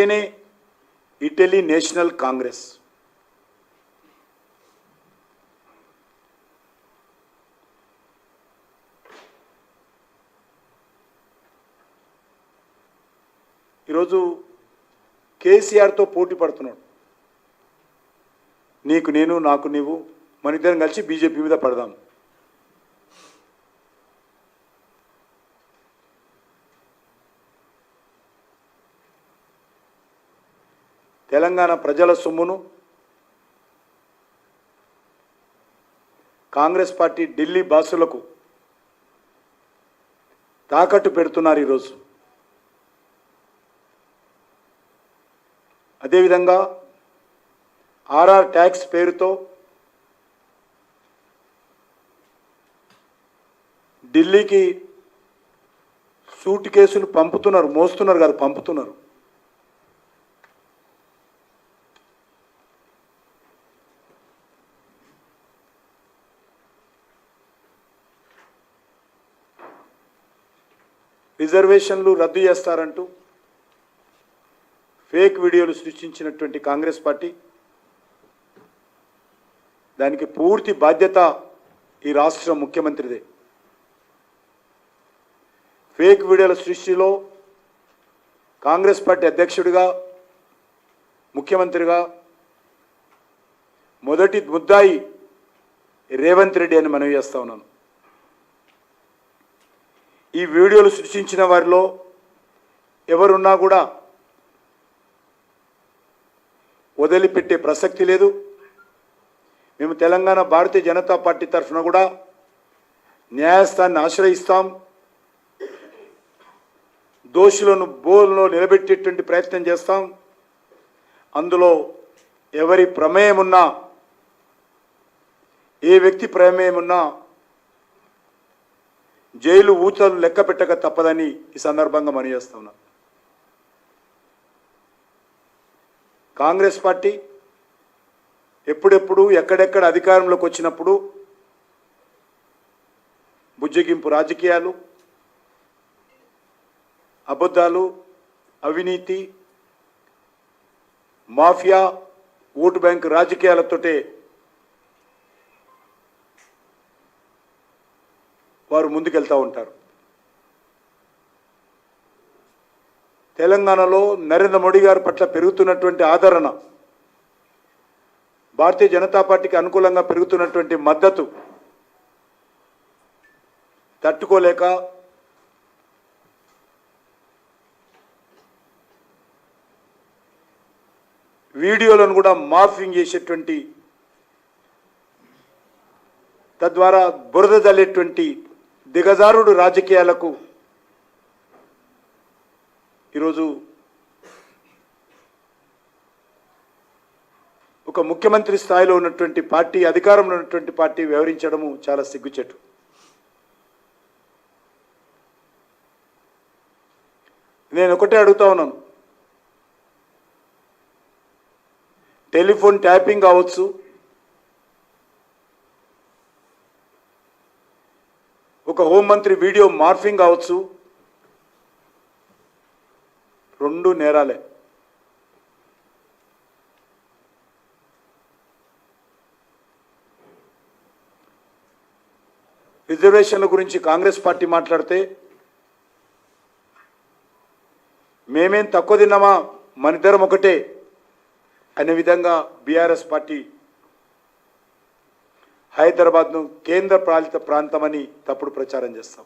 నేనే Italy national Congress. ఈరోజు కేసీఆర్తో పోటీ పడుతున్నాడు. నీకు నేను నాకు నీవు మన ఇద్దరం కలిసి బీజేపీ మీద పడదాం. తెలంగాణ ప్రజల సొమ్మును కాంగ్రెస్ పార్టీ ఢిల్లీ బాసులకు తాకట్టు పెడుతున్నారు ఈరోజు. అదేవిధంగా ఆర్ఆర్ ట్యాక్స్ పేరుతో ఢిల్లీకి సూట్ కేసులు పంపుతున్నారు మోస్తున్నారు కాదు పంపుతున్నారు. రిజర్వేషన్లు రద్దు చేస్తారంటూ ఫేక్ వీడియోలు సృష్టించినటువంటి కాంగ్రెస్ పార్టీ దానికి పూర్తి బాధ్యత ఈ రాష్ట్ర ముఖ్యమంత్రిదే. ఫేక్ వీడియోల సృష్టిలో కాంగ్రెస్ పార్టీ అధ్యక్షుడిగా ముఖ్యమంత్రిగా మొదటి ముద్దాయి రేవంత్ రెడ్డి అని మనవి చేస్తా ఉన్నాను. ఈ వీడియోలు సృష్టించిన వారిలో ఎవరున్నా కూడా వదిలిపెట్టే ప్రసక్తి లేదు. మేము తెలంగాణ భారతీయ జనతా పార్టీ తరఫున కూడా న్యాయస్థానాన్ని ఆశ్రయిస్తాం. దోషులను బోల్లో నిలబెట్టేటువంటి ప్రయత్నం చేస్తాం. అందులో ఎవరి ప్రమేయం ఉన్నా ఏ వ్యక్తి ప్రమేయం ఉన్నా జైలు ఊచలు లెక్క పెట్టక తప్పదని ఈ సందర్భంగా మనవి ఉన్నా. కాంగ్రెస్ పార్టీ ఎప్పుడెప్పుడు ఎక్కడెక్కడ అధికారంలోకి వచ్చినప్పుడు బుజ్జగింపు రాజకీయాలు అబద్ధాలు అవినీతి మాఫియా ఓటు బ్యాంక్ రాజకీయాలతోటే వారు ముందుకెళ్తూ ఉంటారు. తెలంగాణలో నరేంద్ర మోడీ గారి పట్ల పెరుగుతున్నటువంటి ఆదరణ భారతీయ జనతా పార్టీకి అనుకూలంగా పెరుగుతున్నటువంటి మద్దతు తట్టుకోలేక వీడియోలను కూడా మార్ఫింగ్ చేసేటువంటి తద్వారా బురద జల్లేటువంటి దిగజారుడు రాజకీయాలకు ఈరోజు ఒక ముఖ్యమంత్రి స్థాయిలో ఉన్నటువంటి పార్టీ అధికారంలో ఉన్నటువంటి పార్టీ వ్యవహరించడము చాలా సిగ్గుచెట్టు నేను ఒకటే అడుగుతా ఉన్నాను. టెలిఫోన్ ట్యాపింగ్ కావచ్చు ఒక హోంమంత్రి వీడియో మార్ఫింగ్ కావచ్చు. రెండు నేరాలే. రిజర్వేషన్ల గురించి కాంగ్రెస్ పార్టీ మాట్లాడితే మేమేం తక్కువ తిన్నామా? మనిద్దరం ఒకటే అనే విధంగా బీఆర్ఎస్ పార్టీ హైదరాబాద్ను కేంద్ర పాలిత ప్రాంతమని తప్పుడు ప్రచారం చేస్తాం.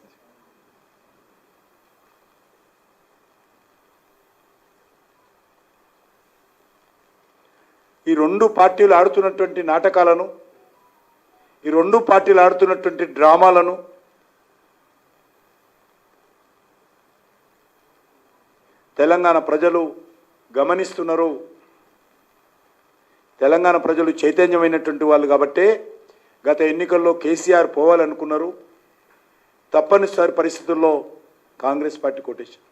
ఈ రెండు పార్టీలు ఆడుతున్నటువంటి నాటకాలను ఈ రెండు పార్టీలు ఆడుతున్నటువంటి డ్రామాలను తెలంగాణ ప్రజలు గమనిస్తున్నారు. తెలంగాణ ప్రజలు చైతన్యమైనటువంటి వాళ్ళు కాబట్టే గత ఎన్నికల్లో కేసీఆర్ పోవాలనుకున్నారు. తప్పనిసరి పరిస్థితుల్లో కాంగ్రెస్ పార్టీ కొట్టేశారు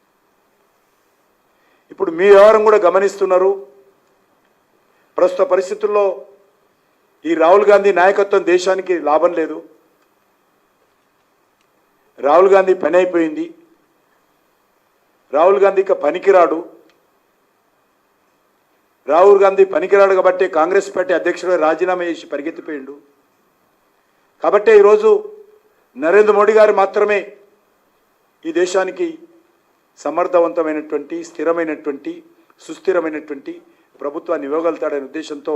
ఇప్పుడు మీ వ్యవహారం కూడా గమనిస్తున్నారు. ప్రస్తుత పరిస్థితుల్లో ఈ రాహుల్ గాంధీ నాయకత్వం దేశానికి లాభం లేదు. రాహుల్ గాంధీ పని అయిపోయింది. రాహుల్ గాంధీ ఇక పనికిరాడు. రాహుల్ గాంధీ పనికిరాడు కాబట్టి కాంగ్రెస్ పార్టీ అధ్యక్షుడు రాజీనామా చేసి పరిగెత్తిపోయిండు. కాబట్టే ఈరోజు నరేంద్ర మోడీ గారు మాత్రమే ఈ దేశానికి సమర్థవంతమైనటువంటి స్థిరమైనటువంటి సుస్థిరమైనటువంటి ప్రభుత్వాన్ని ఇవ్వగలుగుతాడనే ఉద్దేశంతో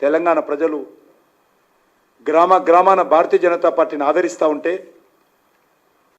తెలంగాణ ప్రజలు గ్రామ గ్రామాన భారతీయ జనతా పార్టీని ఆదరిస్తూ ఉంటే